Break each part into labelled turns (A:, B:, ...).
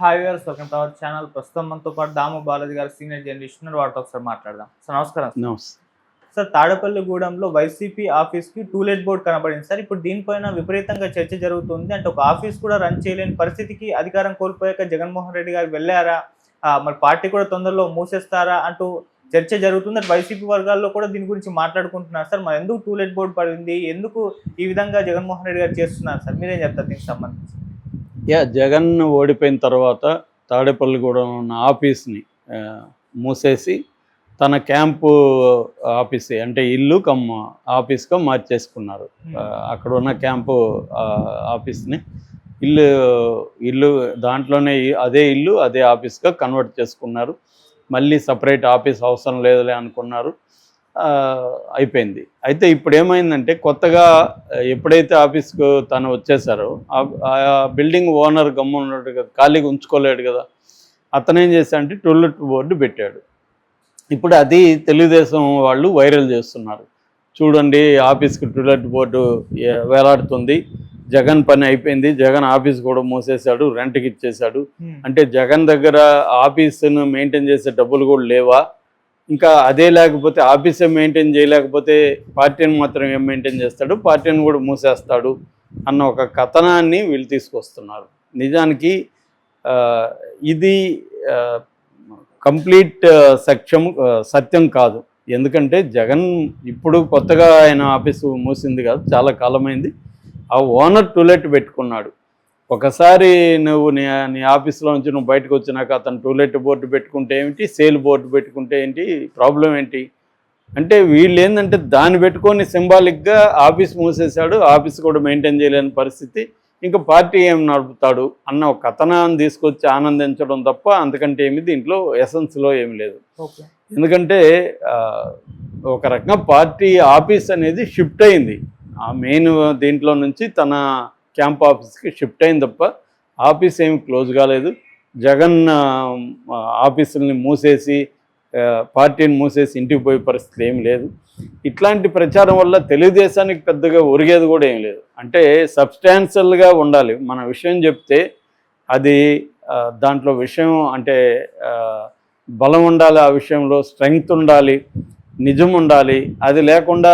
A: Hi గారు welcome to our channel ప్రస్తుతం మనతో పాటు దాము బాలాజీ గారు సీనియర్ జర్నలిస్ట్ ఉన్నారు. వారితో ఒకసారి మాట్లాడదాం. సార్ నమస్కారం
B: నమస్తే.
A: సార్ తాడేపల్లిగూడెంలో వైసీపీ ఆఫీస్కి టూలెట్ బోర్డు కనబడింది. సార్ ఇప్పుడు దీనిపైన విపరీతంగా చర్చ జరుగుతుంది. అంటే ఒక ఆఫీస్ కూడా రన్ చేయలేని పరిస్థితికి అధికారం కోల్పోయాక జగన్మోహన్ రెడ్డి గారు వెళ్ళారా? మరి పార్టీ కూడా తొందరలో మూసేస్తారా అంటూ చర్చ జరుగుతుంది. అటు వైసీపీ వర్గాల్లో కూడా దీని గురించి మాట్లాడుకుంటున్నారు. సార్ మరి ఎందుకు టూలెట్ బోర్డు పడింది? ఎందుకు ఈ విధంగా జగన్మోహన్ రెడ్డి గారు చేస్తున్నారు? సార్ మీరేం చెప్తారు దీనికి సంబంధించి?
B: యా జగన్ ఓడిపోయిన తర్వాత తాడేపల్లిగూడెం ఉన్న ఆఫీస్ని మూసేసి తన క్యాంపు ఆఫీస్ అంటే ఇల్లు కమ్ ఆఫీస్గా మార్చేసుకున్నారు. ఆ, అక్కడ ఉన్న క్యాంపు ఆఫీస్ని. ఇల్లు ఇల్లు దాంట్లోనే అదే ఇల్లు అదే ఆఫీస్గా కన్వర్ట్ చేసుకున్నారు. మళ్ళీ సపరేట్ ఆఫీస్ అవసరం లేదులే అనుకున్నారు. అయిపోయింది. అయితే ఇప్పుడు ఏమైందంటే కొత్తగా ఎప్పుడైతే ఆఫీస్కు తను వచ్చేసారో ఆ- బిల్డింగ్ ఓనర్ గమ్మున్నాడు కదా ఖాళీగా ఉంచుకోలేడు కదా అతను ఏం చేశాడంటే టూలెట్ బోర్డు పెట్టాడు. ఇప్పుడు అది తెలుగుదేశం వాళ్ళు వైరల్ చేస్తున్నారు. చూడండి ఆఫీస్కి టూలెట్ బోర్డు వేలాడుతుంది. జగన్ పని అయిపోయింది. జగన్ ఆఫీస్ కూడా మూసేశాడు రెంట్కి ఇచ్చేశాడు. అంటే జగన్ దగ్గర ఆఫీసును మెయింటైన్ చేసే డబ్బులు కూడా లేవా? ఇంకా అదే లేకపోతే ఆఫీసే మెయింటైన్ చేయలేకపోతే పార్టీని మాత్రం ఏం మెయింటైన్ చేస్తాడు? పార్టీని కూడా మూసేస్తాడు అన్న ఒక కథనాన్ని వీళ్ళు తీసుకొస్తున్నారు. నిజానికి ఇది కంప్లీట్ సత్యం సత్యం కాదు. ఎందుకంటే జగన్ ఇప్పుడు కొత్తగా ఆయన ఆఫీసు మూసింది కాదు చాలా కాలమైంది. ఆ ఓనర్ టూలెట్ పెట్టుకున్నాడు. ఒకసారి నువ్వు నీ నీ ఆఫీస్లో నుంచి నువ్వు బయటకు వచ్చినాక అతను టూలెట్ బోర్డు పెట్టుకుంటే ఏమిటి సేల్ బోర్డు పెట్టుకుంటే ఏంటి? ప్రాబ్లం ఏంటి? అంటే వీళ్ళు ఏంటంటే దాన్ని పెట్టుకొని సింబాలిక్గా ఆఫీస్ మూసేశాడు ఆఫీస్ కూడా మెయింటైన్ చేయలేని పరిస్థితి. ఇంకా పార్టీ ఏం నడుపుతాడు అన్న ఒక కథనాన్ని తీసుకొచ్చి ఆనందించడం తప్ప అంతకంటే ఏమి దీంట్లో ఎసెన్స్లో ఏమి లేదు.
A: ఓకే.
B: ఎందుకంటే ఒక రకంగా పార్టీ ఆఫీస్ అనేది షిఫ్ట్ అయింది. ఆ మెయిన్ దీంట్లో నుంచి తన క్యాంప్ ఆఫీస్కి షిఫ్ట్ అయింది తప్ప ఆఫీస్ ఏమి క్లోజ్ కాలేదు. జగన్ ఆఫీసుల్ని మూసేసి పార్టీని మూసేసి ఇంటికి పోయే పరిస్థితి ఏమి లేదు. ఇట్లాంటి ప్రచారం వల్ల తెలుగుదేశానికి పెద్దగా ఒరిగేది కూడా ఏం లేదు. అంటే సబ్స్టాన్షియల్గా ఉండాలి. మన విషయం చెప్తే అది దాంట్లో విషయం అంటే బలం ఉండాలి ఆ విషయంలో స్ట్రెంగ్త్ ఉండాలి నిజం ఉండాలి. అది లేకుండా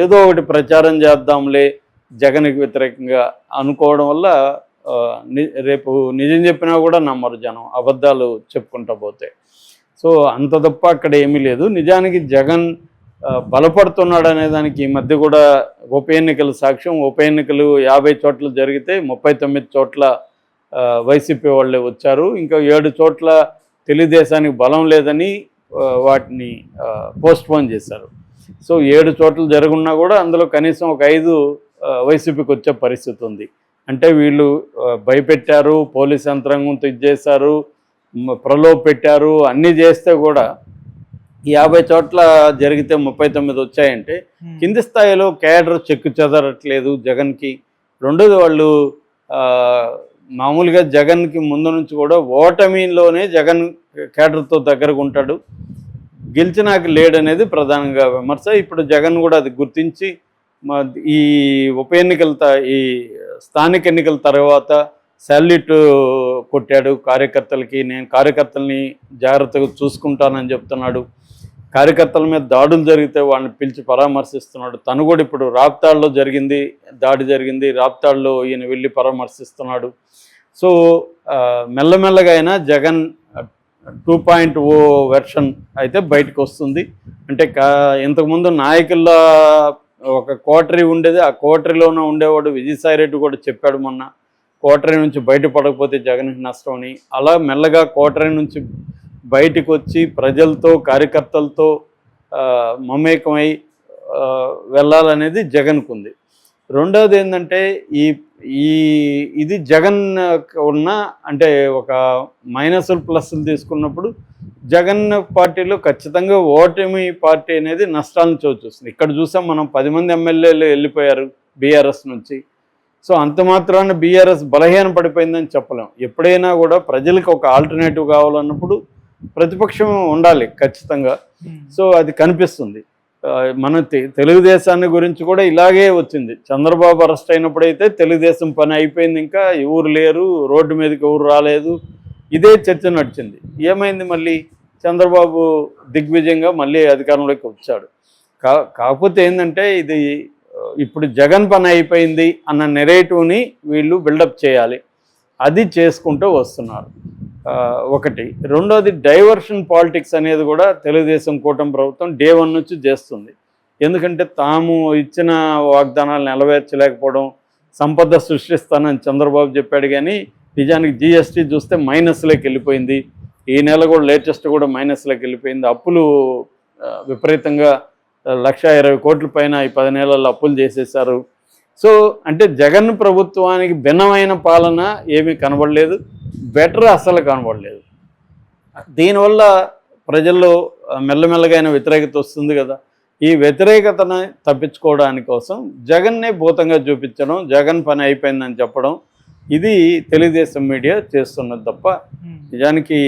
B: ఏదో ఒకటి ప్రచారం చేద్దాంలే జగన్కి వ్యతిరేకంగా అనుకోవడం వల్ల ని- రేపు నిజం చెప్పినా కూడా నమ్మరు జనం అబద్ధాలు చెప్పుకుంటా పోతే. సో అంత తప్ప అక్కడ ఏమీ లేదు. నిజానికి జగన్ బలపడుతున్నాడు అనే దానికి ఈ మధ్య కూడా ఉప ఎన్నికల సాక్ష్యం. ఉప ఎన్నికలు యాభై చోట్ల జరిగితే ముప్పై తొమ్మిది చోట్ల వైసీపీ వాళ్ళే వచ్చారు. ఇంకా ఏడు చోట్ల తెలుగుదేశానికి బలం లేదని వాటిని పోస్ట్పోన్ చేశారు. సో ఏడు చోట్ల జరుగున్నా కూడా అందులో కనీసం ఒక ఐదు వైసీపీకి వచ్చే పరిస్థితి ఉంది. అంటే వీళ్ళు భయపెట్టారు పోలీస్ యంత్రాంగంతో ఇది చేశారు ప్రలోభ పెట్టారు అన్నీ చేస్తే కూడా యాభై చోట్ల జరిగితే ముప్పై తొమ్మిది వచ్చాయంటే కింది స్థాయిలో క్యాడర్ చెక్కు చెదరట్లేదు జగన్కి. రెండోది వాళ్ళు మామూలుగా జగన్కి ముందు నుంచి కూడా ఓటమిలోనే జగన్ క్యాడర్తో దగ్గరకు ఉంటాడు. గెలిచినాక లేడనేది ప్రధానంగా విమర్శ. ఇప్పుడు జగన్ కూడా అది గుర్తించి మా ఈ ఉప ఎన్నికల ఈ స్థానిక ఎన్నికల తర్వాత శాల్యూట్ కొట్టాడు. కార్యకర్తలకి నేను కార్యకర్తల్ని జాగ్రత్తగా చూసుకుంటానని చెప్తున్నాడు. కార్యకర్తల మీద దాడులు జరిగితే వాళ్ళని పిలిచి పరామర్శిస్తున్నాడు. తను కూడా ఇప్పుడు రాప్తాడులో జరిగింది దాడి జరిగింది. రాప్తాడులో ఈయన వెళ్ళి పరామర్శిస్తున్నాడు. సో మెల్లమెల్లగా అయినా Jagan two point o version అయితే బయటకు వస్తుంది. అంటే కా ఇంతకుముందు నాయకుల ఒక కోటరీ ఉండేది. ఆ కోటరీలోనే ఉండేవాడు విజయసాయి రెడ్డి కూడా చెప్పాడు మొన్న కోటరీ నుంచి బయటపడకపోతే జగన్ నష్టం అని. అలా మెల్లగా కోటరీ నుంచి బయటికి వచ్చి ప్రజలతో కార్యకర్తలతో మమేకమై వెళ్ళాలనేది జగన్కు ఉంది రెండవది ఏంటంటే ఈ ఈ ఇది జగన్ ఉన్న అంటే ఒక మైనస్లు ప్లస్లు తీసుకున్నప్పుడు జగన్ పార్టీలో ఖచ్చితంగా ఓటమి పార్టీ అనేది నష్టాలను చూస్తుంది. ఇక్కడ చూసాం మనం పది మంది ఎమ్మెల్యేలు వెళ్ళిపోయారు బీఆర్ఎస్ నుంచి. సో అంత మాత్రాన బీఆర్ఎస్ బలహీన పడిపోయిందని చెప్పలేం. ఎప్పుడైనా కూడా ప్రజలకు ఒక ఆల్టర్నేటివ్ కావాలన్నప్పుడు ప్రతిపక్షం ఉండాలి ఖచ్చితంగా. సో అది కనిపిస్తుంది. మన తెలుగుదేశాన్ని గురించి కూడా ఇలాగే వచ్చింది. చంద్రబాబు అరెస్ట్ అయినప్పుడైతే తెలుగుదేశం పని అయిపోయింది ఇంకా. ఎవరు లేరు రోడ్డు మీదకి ఎవరు రాలేదు. ఇదే చర్చ నడిచింది. ఏమైంది మళ్ళీ? చంద్రబాబు దిగ్విజయంగా మళ్ళీ అధికారంలోకి వచ్చాడు. కా కాకపోతే ఏంటంటే ఇది ఇప్పుడు జగన్ పని అయిపోయింది అన్న నెరేటివ్ని వీళ్ళు బిల్డప్ చేయాలి. అది చేసుకుంటూ వస్తున్నారు. ఒకటి. రెండోది డైవర్షన్ పాలిటిక్స్ అనేది కూడా తెలుగుదేశం కూటమి ప్రభుత్వం డే వన్ నుంచి చేస్తుంది. ఎందుకంటే తాము ఇచ్చిన వాగ్దానాలు నెరవేర్చలేకపోవడం సంపద సృష్టిస్తానని చంద్రబాబు చెప్పాడు కానీ నిజానికి జిఎస్టీ చూస్తే మైనస్లోకి వెళ్ళిపోయింది. ఈ నెల కూడా లేటెస్ట్ కూడా మైనస్లోకి వెళ్ళిపోయింది. అప్పులు విపరీతంగా లక్ష ఇరవై కోట్ల పైన ఈ పది నెలల్లో అప్పులు చేసేసారు. సో అంటే జగన్ ప్రభుత్వానికి భిన్నమైన పాలన ఏమీ కనబడలేదు. బెటర్ అసలు కనబడలేదు. దీనివల్ల ప్రజల్లో మెల్లమెల్లగైన మెల్లమెల్లగా అయిన వ్యతిరేకత వస్తుంది కదా. ఈ వ్యతిరేకతను తప్పించుకోవడానికి కోసం జగన్నే భూతంగా చూపించడం జగన్ పని అయిపోయిందని చెప్పడం ఇది తెలుగుదేశం మీడియా చేస్తున్నది తప్ప నిజానికి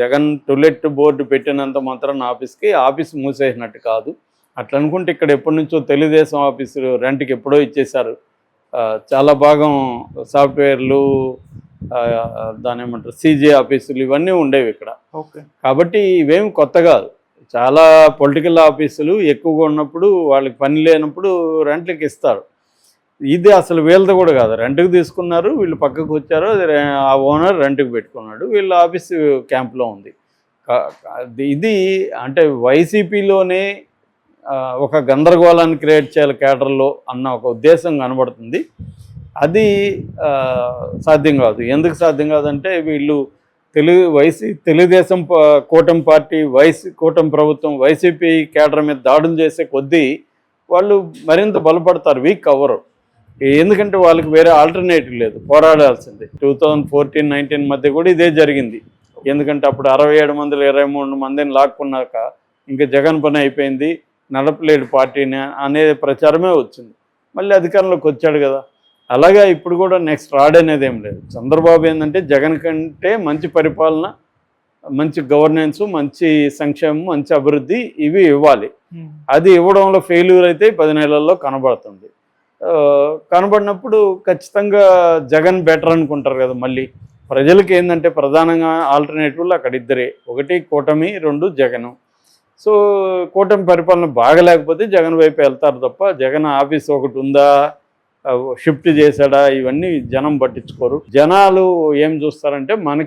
B: జగన్ టులెట్ బోర్డు పెట్టినంత మాత్రం ఆఫీస్కి ఆఫీస్ మూసేసినట్టు కాదు. అట్లా అనుకుంటే ఇక్కడ ఎప్పటి నుంచో తెలుగుదేశం ఆఫీసు రెంట్కి ఎప్పుడో ఇచ్చేశారు. చాలా భాగం సాఫ్ట్వేర్లు దాని ఏమంటారు సీజీ ఆఫీసులు ఇవన్నీ ఉండేవి ఇక్కడ.
A: ఓకే.
B: కాబట్టి ఇవేం కొత్త కాదు. చాలా పొలిటికల్ ఆఫీసులు ఎక్కువగా ఉన్నప్పుడు వాళ్ళకి పని లేనప్పుడు రెంట్లకి ఇస్తారు. ఇది అసలు వీళ్ళది కూడా కాదు. రెంట్కి తీసుకున్నారు వీళ్ళు పక్కకు వచ్చారు అది ఆ ఓనర్ రెంట్కి పెట్టుకున్నాడు వీళ్ళ ఆఫీస్ క్యాంప్లో ఉంది. ఇది అంటే వైసీపీలోనే ఒక గందరగోళాన్ని క్రియేట్ చేయాలి కేడర్లో అన్న ఒక ఉద్దేశం కనబడుతుంది. అది సాధ్యం కాదు. ఎందుకు సాధ్యం కాదంటే వీళ్ళు తెలుగు వైసీ తెలుగుదేశం ప- కూటమి పార్టీ వైసీ కూటమి ప్రభుత్వం వైసీపీ కేడర్ మీద దాడులు చేసే కొద్దీ వాళ్ళు మరింత బలపడతారు వీక్ అవ్వరు. ఎందుకంటే వాళ్ళకి వేరే ఆల్టర్నేటివ్ లేదు. పోరాడాల్సిందే. టూ థౌజండ్ ఫోర్టీన్ నైన్టీన్ మధ్య కూడా ఇదే జరిగింది. ఎందుకంటే అప్పుడు అరవై ఏడు మందిలో ఇరవై మూడు మందిని లాక్కున్నాక ఇంకా జగన్ పని అయిపోయింది. నడపలేడు పార్టీని అనే ప్రచారమే వచ్చింది. మళ్ళీ అధికారంలోకి వచ్చాడు కదా. అలాగే ఇప్పుడు కూడా నెక్స్ట్ రాడనేది ఏం లేదు. చంద్రబాబు ఏంటంటే జగన్ కంటే మంచి పరిపాలన మంచి గవర్నెన్స్ మంచి సంక్షేమం మంచి అభివృద్ధి ఇవి ఇవ్వాలి. అది ఇవ్వడంలో ఫెయిల్యూర్ అయితే పది నెలల్లో కనబడుతుంది. కనబడినప్పుడు ఖచ్చితంగా జగన్ బెటర్ అనుకుంటారు కదా మళ్ళీ. ప్రజలకి ఏంటంటే ప్రధానంగా ఆల్టర్నేటివ్లు అక్కడ ఇద్దరే. ఒకటి కూటమి రెండు జగను. సో కూటమి పరిపాలన బాగలేకపోతే జగన్ వైపు వెళ్తారు తప్ప జగన్ ఆఫీస్ ఒకటి ఉందా షిఫ్ట్ చేశాడా ఇవన్నీ జనం పట్టించుకోరు. జనాలు ఏం చూస్తారంటే మనకి